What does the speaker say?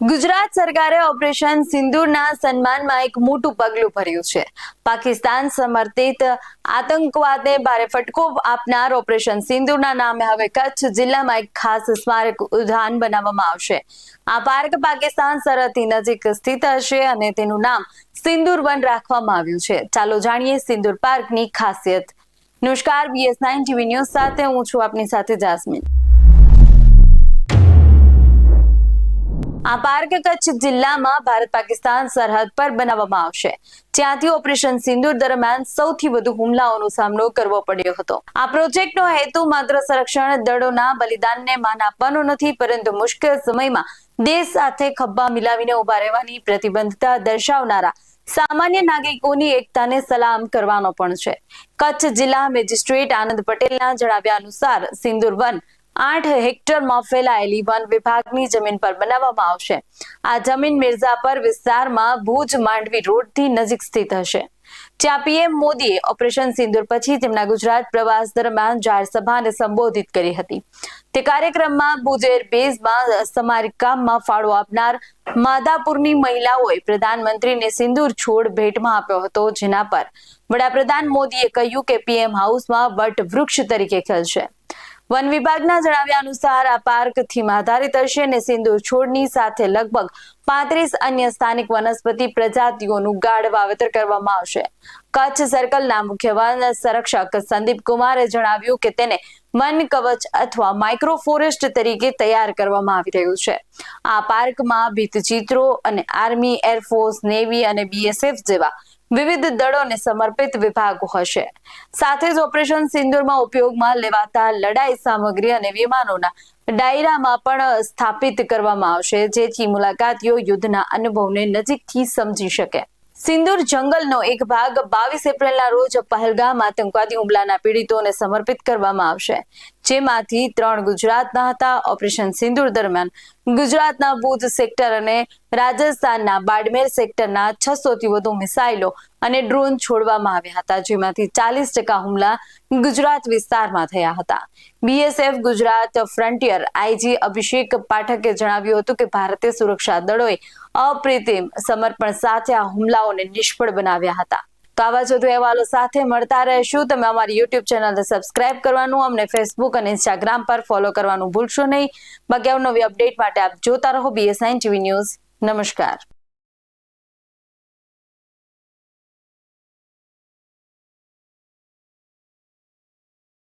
ગુજરાત સરકારે ઓપરેશન સિંદૂરના સન્માનમાં એક મોટું પગલું ભર્યું છે. પાકિસ્તાન સમર્થિત આતંકવાદને ભારે ફટકો આપનાર ઓપરેશન સિંદૂરના નામે હવે કચ્છ જિલ્લામાં એક ખાસ સ્મારક ઉદ્યાન બનાવવામાં આવશે. આ પાર્ક પાકિસ્તાન સરહદની નજીક સ્થિત હશે અને તેનું નામ સિંદૂર વન રાખવામાં આવ્યું છે. ચાલો જાણીએ સિંદૂર પાર્કની ખાસિયત. નમસ્કાર બીએસ નાઇન ટીવી ન્યૂઝ સાથે હું છું આપની સાથે જાસ્મીન. આ પાર્ક કચ્છ જિલ્લામાં ભારત પાકિસ્તાન સરહદ પર બનાવવામાં આવશે. ત્યાંથી ઓપરેશન સિંદુર દરમિયાન સૌથી વધુ હુમલાઓનો સામનો કરવો પડ્યો હતો. આ પ્રોજેક્ટનો હેતુ માત્ર સંરક્ષણ દળોના બલિદાનને માન આપવાનો નથી, પરંતુ મુશ્કેલ સમયમાં દેશ સાથે ખભા મિલાવીને ઊભા રહેવાની પ્રતિબદ્ધતા દર્શાવનારા સામાન્ય નાગરિકોની એકતાને સલામ કરવાનો પણ છે. કચ્છ જિલ્લા મેજિસ્ટ્રેટ આનંદ પટેલના જણાવ્યા અનુસાર સિંદુર વન આઠ હેક્ટરમાં ફેલાયેલી વન વિભાગની જમીન પર બનાવવામાં આવશે. આ જમીન મિર્ઝાપર વિસ્તારમાં ભુજ માંડવી રોડથી નજીક સ્થિત હશે. જ્યાં પીએમ મોદીએ ઓપરેશન સિંદુર પછી તેમના ગુજરાત પ્રવાસ દરમિયાન જાહેર સભાને સંબોધિત કરી હતી. તે કાર્યક્રમમાં ભુજ એરબેઝમાં સમારકામમાં ફાળો આપનાર માધાપુરની મહિલાઓએ પ્રધાનમંત્રીને સિંદૂર છોડ ભેટમાં આપ્યો હતો, જેના પર વડાપ્રધાન મોદીએ કહ્યું કે પીએમ હાઉસમાં વટ વૃક્ષ તરીકે ખીલશે. વન વિભાગના જણાવ્યા અનુસાર આ પાર્ક થીમ આધારિત હશે અને સિંદૂર છોડની સાથે લગભગ પાંત્રીસ અન્ય સ્થાનિક વનસ્પતિ પ્રજાતિઓનું ગાઢ વાવેતર કરવામાં આવશે. કચ્છ સર્કલના મુખ્ય વન સંરક્ષક સંદીપ કુમારે જણાવ્યું કે તેને વન કવચ અથવા માઇક્રો ફોરેસ્ટ તરીકે તૈયાર કરવામાં આવી રહ્યું છે. આ પાર્કમાં ભીતચિત્રો અને આર્મી એરફોર્સ નેવી અને બીએસએફ જેવા વિવિધ દળોને સમર્પિત વિભાગો હશે. સાથે જ ઓપરેશન સિંદુરમાં ઉપયોગમાં લેવાતા લડાઈ સામગ્રી અને વિમાનોના ડાયરામાં પણ સ્થાપિત કરવામાં આવશે. જેથી મુલાકાતીઓ યુદ્ધના અનુભવને નજીકથી સમજી શકે. સિંદૂર જંગલનો એક ભાગ બાવીસ એપ્રિલના રોજ પહેલગામ આતંકવાદી હુમલાના પીડિતોને સમર્પિત કરવામાં આવશે. જેમાંથી ત્રણ ગુજરાતના હતા. ઓપરેશન સિંદુર દરમિયાન ગુજરાતના ભુજ સેક્ટર અને રાજસ્થાનના બાડમેર સેક્ટરના છસો થી વધુ મિસાઇલો અને ડ્રોન છોડવામાં આવ્યા હતા, જેમાંથી ચાલીસ ટકા હુમલા ગુજરાત વિસ્તારમાં થયા હતા. BSF Gujarat frontier IG Abhishek પાઠકે જણાવ્યું હતું કે ભારતીય સુરક્ષા દળોએ અપ્રતિમ સમર્પણ સાથે આ હુમલાઓને નિષ્ફળ બનાવ્યા હતા. તો આવા જ વધુ અહેવાલો સાથે મળતા રહેશું. તમે અમારી યુટ્યુબ ચેનલને સબસ્ક્રાઇબ કરવાનું, અમને ફેસબુક અને ઇન્સ્ટાગ્રામ પર ફોલો કરવાનું ભૂલશો નહીં. બાકી નવી અપડેટ માટે આપ જોતા રહો બીએસઆઈ ટીવી ન્યૂઝ નમસ્કાર.